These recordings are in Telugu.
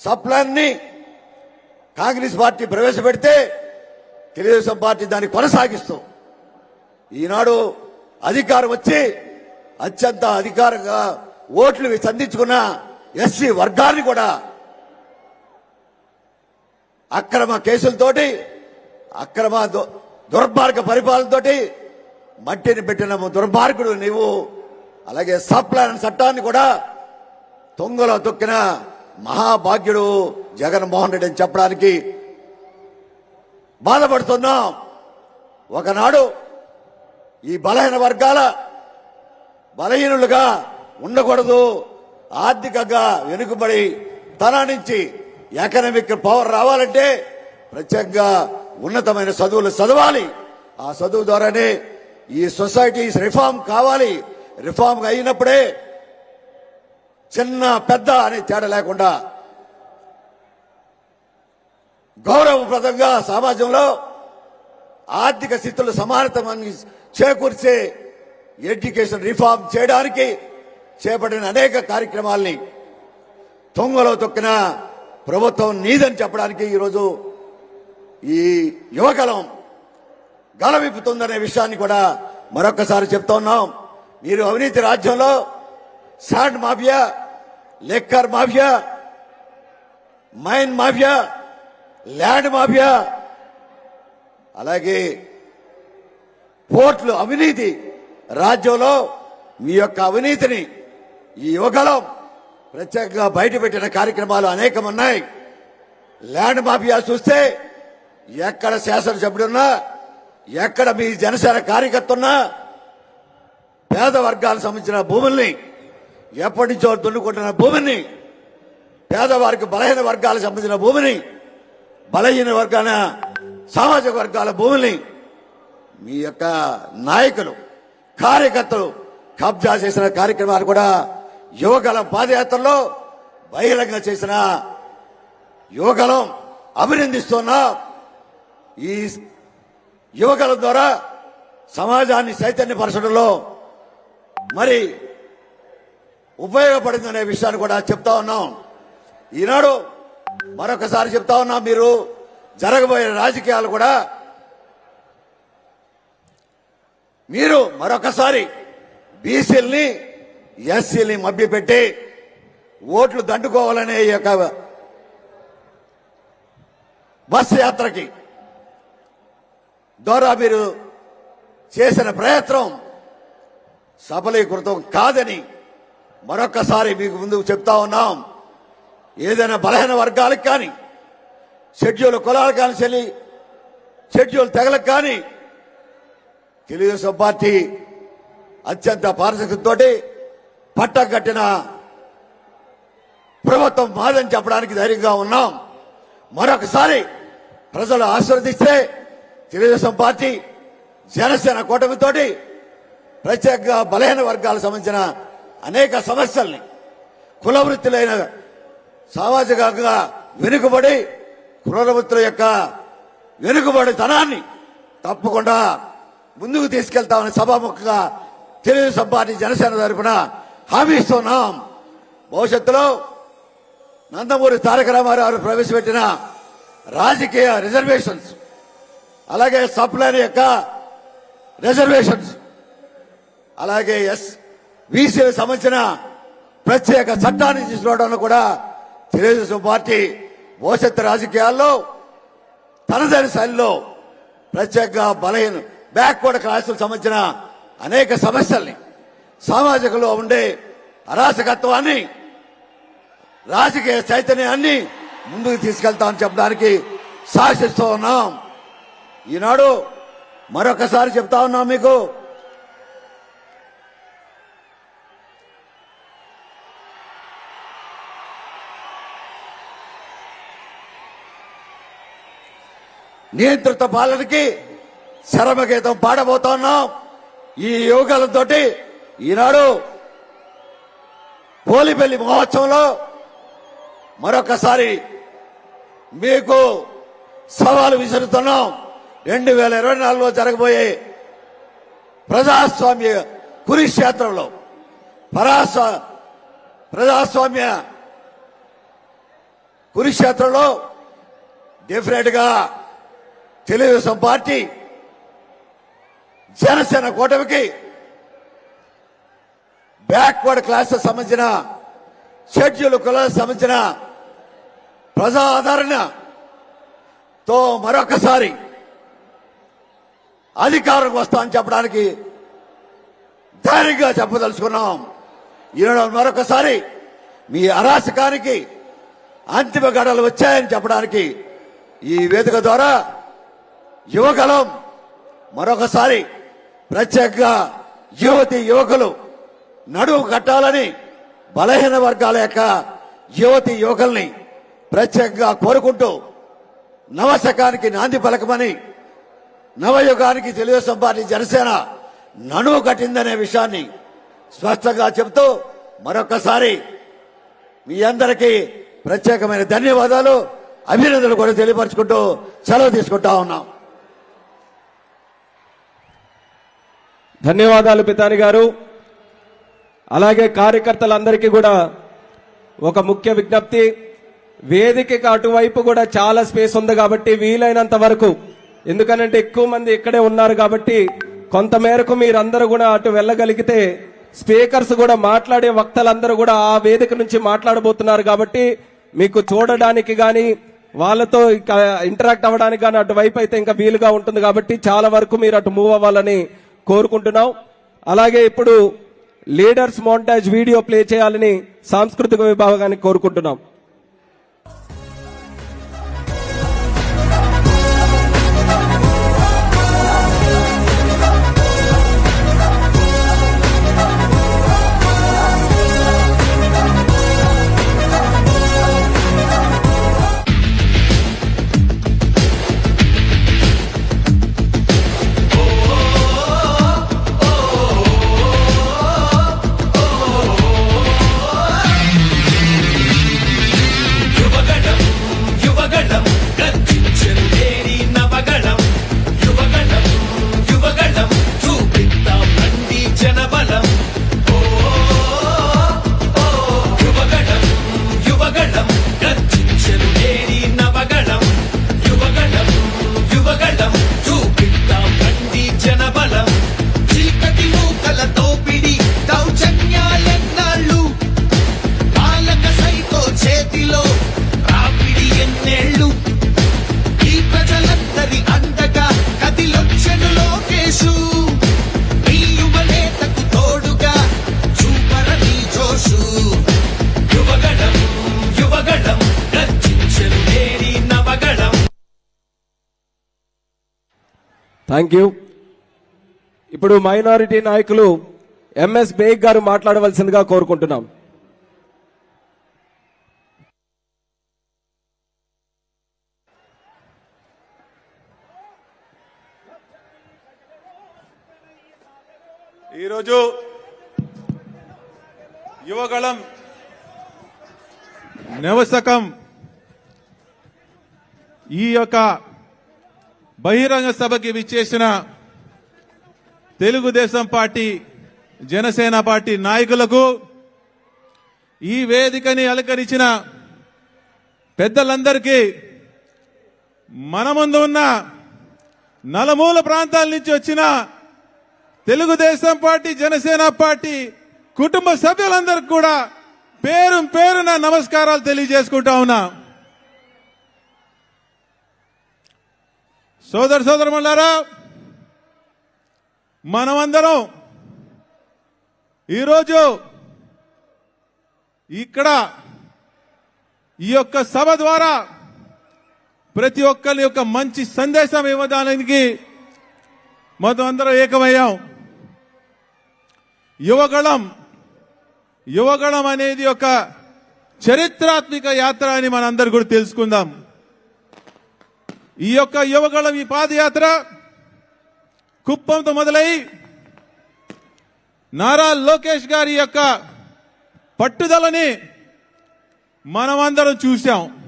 సబ్ ప్లాన్ని కాంగ్రెస్ పార్టీ ప్రవేశపెడితే తెలుగుదేశం పార్టీ దాన్ని కొనసాగిస్తూ. ఈనాడు అధికారం వచ్చి అత్యంత అధికారంగా ఓట్లు సంధించుకున్న ఎస్సీ వర్గాన్ని కూడా అక్రమ కేసులతోటి అక్రమ దు- దుర్మార్గ పరిపాలనతోటి మట్టిని పెట్టిన దుర్మార్గుడు నీవు. అలాగే సబ్ ప్లాన్ చట్టాన్ని కూడా తొంగలో తొక్కిన మహాభాగ్యుడు జగన్మోహన్ రెడ్డి అని చెప్పడానికి బాధపడుతున్నాం. ఒకనాడు ఈ బలహీన వర్గాల బలహీనులుగా ఉండకూడదు. ఆర్థికంగా వెనుకబడి తన నుంచి ఎకనామిక్ పవర్ రావాలంటే ప్రత్యేకంగా ఉన్నతమైన చదువులు చదవాలి. ఆ చదువు ద్వారానే ఈ సొసైటీస్ రిఫార్మ్ కావాలి. రిఫార్మ్ అయినప్పుడే చిన్న పెద్ద అనే తేడా లేకుండా గౌరవప్రదంగా సమాజంలో ఆర్థిక స్థితులు సమానతమాన్ని చేకూర్చే ఎడ్యుకేషన్ రిఫార్మ్ చేయడానికి చేపట్టిన అనేక కార్యక్రమాల్ని తొంగలో తొక్కిన ప్రభుత్వం నీదని చెప్పడానికి ఈరోజు ఈ యువకలం గలవిప్పుతుందనే విషయాన్ని కూడా మరొకసారి చెప్తా ఉన్నాం. మీరు అవినీతి రాజ్యంలో sand mafia liquor mafia mine mafia land mafia అలాగే పోర్ట్లు అవినీతి రాజ్యంలో మీ యొక్క అవినీతిని ఈ యువకలం ప్రత్యేకంగా బయటపెట్టిన కార్యక్రమాలు అనేకం ఉన్నాయి ల్యాండ్ మాఫియా చూస్తే ఎక్కడ శాసనసభ్యుడున్నా ఎక్కడ మీ జనసేన కార్యకర్త ఉన్నా పేద వర్గాలకు సంబంధించిన భూముల్ని ఎప్పటి నుంచో దున్నుకుంటున్న భూమిని పేదవారికి బలహీన వర్గాలకు సంబంధించిన భూమిని బలహీన వర్గాల సామాజిక వర్గాల భూమిని మీ యొక్క నాయకులు కార్యకర్తలు కబ్జా చేసిన కార్యక్రమాలు కూడా యువగలం పాదయాత్రలో బహిరంగ చేసిన యువగలం అభినందిస్తున్నా ఈ యువకుల ద్వారా సమాజాన్ని చైతన్యపరచడంలో మరి ఉపయోగపడిందనే విషయాన్ని కూడా చెప్తా ఉన్నాం. ఈనాడు మరొకసారి చెప్తా ఉన్నాం మీరు జరగబోయే రాజకీయాలు కూడా మీరు మరొకసారి బీసీల్ని ఎస్సీల్ని మభ్యపెట్టి ఓట్లు దండుకోవాలనే ఈ యొక్క బస్సు యాత్రకి ద్వారా మీరు చేసిన ప్రయత్నం సఫలీకృతం కాదని మరొకసారి మీకు ముందు చెప్తా ఉన్నాం. ఏదైనా బలహీన వర్గాలకు కానీ షెడ్యూల్ కులాలకు కానీ చెల్లి షెడ్యూల్ తెగలకు కానీ తెలుగుదేశం పార్టీ అత్యంత పారదర్శకతతో పట్టగట్టిన ప్రభుత్వం మాదని చెప్పడానికి ధైర్యంగా ఉన్నాం. మరొకసారి ప్రజలు ఆశీర్వదిస్తే తెలుగుదేశం పార్టీ జనసేన కూటమితోటి ప్రత్యేకంగా బలహీన వర్గాలకు సంబంధించిన అనేక సమస్యల్ని కుల వృత్తులైన సామాజికంగా వెనుకబడి కుల వృత్తుల యొక్క వెనుకబడితనాన్ని తప్పకుండా ముందుకు తీసుకెళ్తామని సభాముఖంగా తెలుగుదేశం పార్టీ జనసేన తరఫున హామీ ఇస్తున్నాం. భవిష్యత్తులో నందమూరి తారక రామారావు గారు ప్రవేశపెట్టిన రాజకీయ రిజర్వేషన్స్ అలాగే సప్లైన్ యొక్క రిజర్వేషన్స్ అలాగే ఎస్ బీసీలకు సంబంధించిన ప్రత్యేక చట్టాన్ని తీసుకురావడంలో కూడా తెలుగుదేశం పార్టీ భవిష్యత్తు రాజకీయాల్లో తనదైన శైలిలో ప్రత్యేకంగా బలహీన బ్యాక్వర్డ్ క్లాసులకు సంబంధించిన అనేక సమస్యల్ని సామాజికలో ఉండే అరాచకత్వాన్ని రాజకీయ చైతన్యాన్ని ముందుకు తీసుకెళ్తామని చెప్పడానికి సాహసిస్తూ ఉన్నాం. ఈనాడు మరొకసారి చెప్తా ఉన్నాం మీకు నియంత్రిత పాలనకి శరమగీతం పాడబోతున్నాం. ఈ యోగాలతో ఈనాడు పోలిపల్లి మహోత్సవంలో మరొకసారి మీకు సవాలు విసురుతున్నాం. రెండు వేల ఇరవై నాలుగులో జరగబోయే ప్రజాస్వామ్య కురుక్షేత్రంలో పరాస్వ ప్రజాస్వామ్య కురుక్షేత్రంలో డెఫినెట్గా తెలుగుదేశం పార్టీ జనసేన కూటమికి బ్యాక్వర్డ్ క్లాసెస్ సంబంధించిన షెడ్యూల్ కులాలకు సంబంధించిన ప్రజా మరొకసారి అధికారం వస్తామని చెప్పడానికి ధైర్యంగా చెప్పదలుచుకున్నాం. ఈనాడు మరొకసారి మీ అరాచకానికి అంతిమ గడలు వచ్చాయని చెప్పడానికి ఈ వేదిక ద్వారా యువగలం మరొకసారి ప్రత్యేకంగా యువతి యువకులు నడువు కట్టాలని బలహీన వర్గాల యొక్క యువతి యువకుల్ని ప్రత్యేకంగా కోరుకుంటూ నవశకానికి నాంది పలకమని నవయుగానికి తెలుగుదేశం పార్టీ జనసేన నడువు కట్టిందనే విషయాన్ని స్పష్టంగా చెబుతూ మరొకసారి మీ అందరికీ ప్రత్యేకమైన ధన్యవాదాలు అభినందనలు కూడా తెలియపరచుకుంటూ సెలవు తీసుకుంటా ఉన్నాం. ధన్యవాదాలు పితాని గారు. అలాగే కార్యకర్తలందరికీ కూడా ఒక ముఖ్య విజ్ఞప్తి. వేదికకి అటువైపు కూడా చాలా స్పేస్ ఉంది కాబట్టి వీలైనంత వరకు ఎందుకనంటే ఎక్కువ మంది ఇక్కడే ఉన్నారు కాబట్టి కొంత మేరకు మీరందరూ కూడా అటు వెళ్ళగలిగితే స్పీకర్స్ కూడా మాట్లాడే వక్తలందరూ కూడా ఆ వేదిక నుంచి మాట్లాడబోతున్నారు కాబట్టి మీకు చూడడానికి కానీ వాళ్ళతో ఇంటరాక్ట్ అవ్వడానికి కానీ అటువైపు అయితే ఇంకా వీలుగా ఉంటుంది కాబట్టి చాలా వరకు మీరు అటు మూవ్ అవ్వాలని కోరుకుంటున్నాం. అలాగే ఇప్పుడు లీడర్స్ మోంటాజ్ వీడియో ప్లే చేయాలని సాంస్కృతిక విభాగానికి కోరుకుంటున్నాం. థ్యాంక్ యూ ఇప్పుడు మైనారిటీ నాయకులు ఎంఎస్ బేగ్ గారు మాట్లాడవలసిందిగా కోరుకుంటున్నాం. ఈరోజు యువగళం నివసకం ఈ యొక్క బహిరంగ సభకి విచ్చేసిన తెలుగుదేశం పార్టీ జనసేన పార్టీ నాయకులకు ఈ వేదికని అలంకరించిన పెద్దలందరికీ మన ముందు ఉన్న నలుమూల ప్రాంతాల నుంచి వచ్చిన తెలుగుదేశం పార్టీ జనసేన పార్టీ కుటుంబ సభ్యులందరికీ కూడా పేరు పేరున నమస్కారాలు తెలియజేసుకుంటా ఉన్నా. సోదర సోదరమల్లారా మనమందరం ఈరోజు ఇక్కడ ఈ యొక్క సభ ద్వారా ప్రతి ఒక్కరి యొక్క మంచి సందేశం ఇవ్వడానికి మొత్తం అందరం ఏకమయ్యాం. యువగళం యువగళం అనేది ఒక చరిత్రాత్మక యాత్ర అని మనందరు కూడా తెలుసుకుందాం. ఈ యొక్క యువగళం ఈ పాదయాత్ర కుప్పంతో మొదలై నారా లోకేష్ గారి యొక్క పట్టుదలని మనమందరం చూశాం.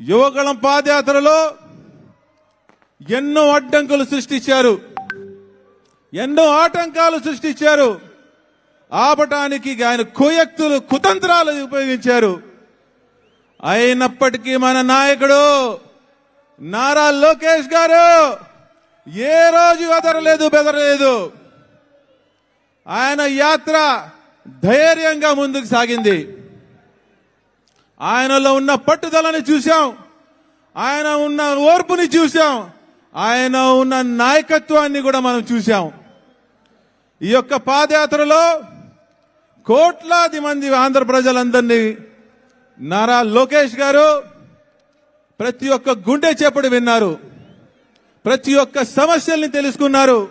యువగళం పాదయాత్రలో ఎన్నో అడ్డంకులు సృష్టించారు. ఎన్నో ఆటంకాలు సృష్టించారు. ఆపటానికి ఆయన కుయక్తులు కుతంత్రాలు ఉపయోగించారు. అయినప్పటికీ మన నాయకుడు నారా లోకేష్ గారు ఏ రోజు ఎదరలేదు బెదరలేదు. ఆయన యాత్ర ధైర్యంగా ముందుకు సాగింది. ఆయనలో ఉన్న పట్టుదలని చూశాం. ఆయన ఉన్న ఓర్పుని చూశాం. ఆయన ఉన్న నాయకత్వాన్ని కూడా మనం చూశాం. ఈ యొక్క పాదయాత్రలో కోట్లాది మంది ఆంధ్ర ప్రజలందరినీ నారా లోకేష్ గారు ప్రతి ఒక్క గుండె చెప్పుడు విన్నారు. ప్రతి ఒక్క సమస్యల్ని తెలుసుకున్నారు.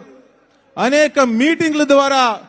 అనేక మీటింగ్ల ద్వారా